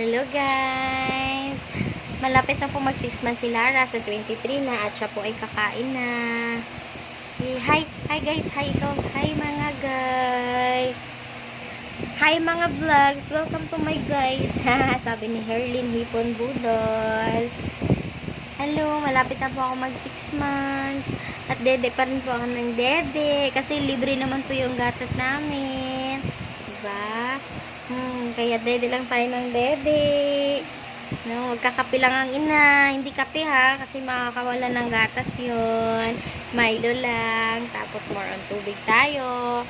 Hello guys! Malapit na po mag 6 months si Lara sa 23 na at siya po ay kakain na. Hi! Hi guys! Hi ikaw! Hi mga guys! Hi mga vlogs! Welcome to my guys! Sabi ni Herlin Hipon Budol. Hello! Malapit na po ako mag 6 months. At dede pa rin po ako ng dede. Kasi libre naman po yung gatas namin. Kaya dede lang tayo ng dede. No, magkakape lang ang ina. Hindi kape ha, kasi makakawala ng gatas yun. Milo lang. Tapos more on tubig tayo.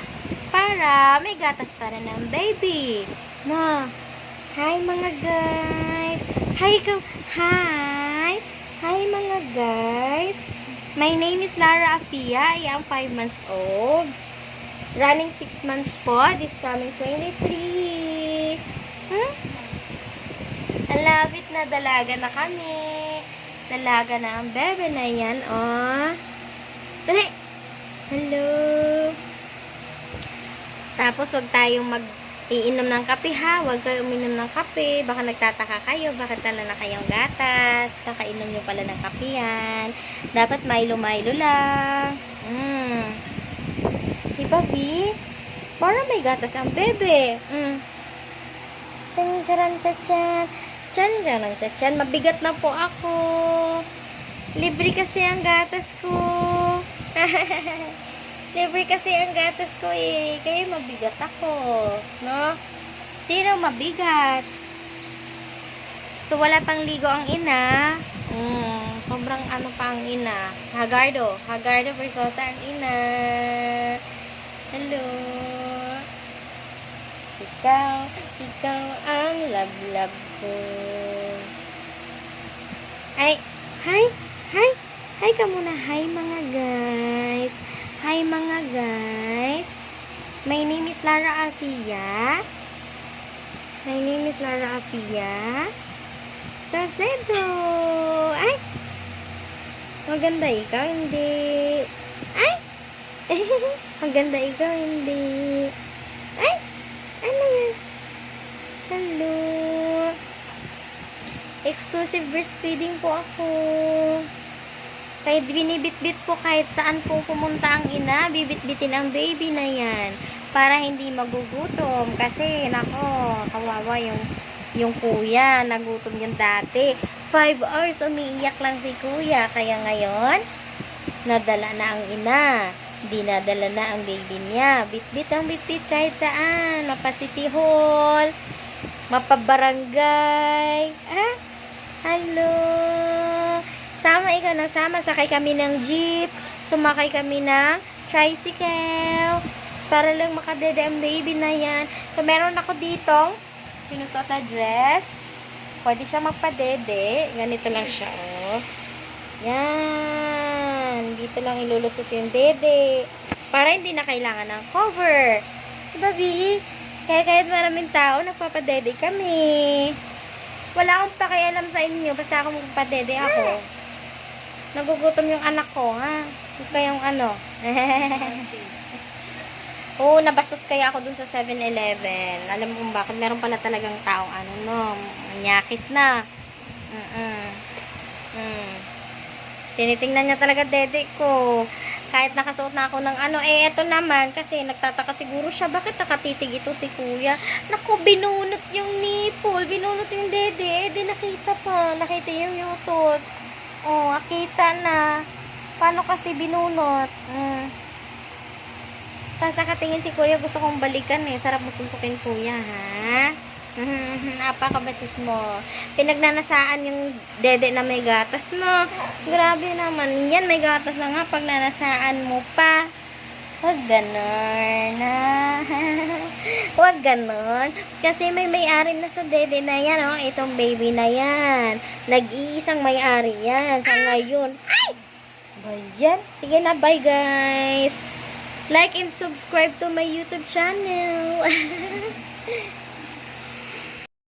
Para may gatas para ng baby. No. Hi mga guys. Hi ikaw. Hi. Hi mga guys. My name is Lara Afia. I am 5 months old. Running 6 months po. This coming 23. Hmm? Alabit na dalaga na kami. Dalaga na ang bebe na yan, oh. Dali! Hello! Tapos, wag tayong mag iinom ng kape ha. Huwag kayo uminom ng kape. Baka nagtataka kayo. Bakit tala na kayong gatas? Kakainom nyo pala ng kape yan. Dapat Milo-Milo lang. Mm. Diba, V? Para may gatas ang bebe. Mm. Chan, charan, chan, Chan, charan, chan. Mabigat na po ako. Libre kasi ang gatas ko. Libre kasi ang gatas ko eh. Kaya mabigat ako. No? Sino mabigat? So, wala pang ligo ang ina. Mm, sobrang ano pa ang ina. Hagardo. Hagardo Versosa ang ina. Hello. Ikaw, ikaw ang love-love ko. Ay, hi, hi, hi ka muna. Hi mga guys. Hi mga guys. My name is Lara Afia. My name is Lara Afia. Sasedo. Ay! Maganda ikaw, hindi. Ay! Maganda ikaw, hindi. Ay! Ano yan? Hello. Exclusive breastfeeding po ako. Kahit binibit-bit po kahit saan po pumunta ang ina, bibit-bitin ang baby na yan. Para hindi magugutom. Kasi, nako, kawawa yung, yung kuya. Nagutom yung dati. Five hours umiiyak lang si kuya. Kaya ngayon, nadala na ang ina. Dinadala na ang baby niya. Bit-bit ang bit-bit kahit saan. Mapa-city hall. Mapa-barangay. Ah, hello. Sama ikaw na sama. Sakay kami ng jeep. Sumakay kami ng tricycle. Para lang makadede ang baby na yan. So, meron ako ditong pinusot na dress. Pwede siya magpadede. Ganito lang siya, oh. Yan. Dito lang ilulusot yung dede. Para hindi na kailangan ng cover. Diba, B? Kaya kahit maraming tao, nagpapadede kami. Wala akong pakialam sa inyo. Basta ako magpapadede ako. Nagugutom yung anak ko, ha? Huwag kayong ano. Oo, nabastos kaya ako dun sa 7-Eleven. Alam mo bakit. Meron pala talagang taong ano, no? Manyakis na. Mm-mm. Mm. Tinitingnan niya talaga dede ko. Kahit nakasuot na ako ng ano, eh, eto naman, kasi nagtataka siguro siya, bakit nakatitig ito si kuya? Naku, binunot yung nipple, binunot yung dede, eh, di nakita pa, nakita yung yutots. Oh, akita na. Paano kasi binunot? Mm. Tapos nakatingin si kuya, gusto kong balikan eh. Sarap mo suntukin kuya, ha? Napakabasis mo. Pinagnanasaan yung dede na may gatas, no? Grabe naman. Yan, may gatas na nga pag nanasaan mo pa. Huwag ganon? Huwag ganon. Kasi may may-ari na sa dede na yan, oh. Itong baby na yan. Nag-iisang may-ari yan. Sa ngayon. Ay! Ba yan? Sige na, bye guys. Like and subscribe to my YouTube channel.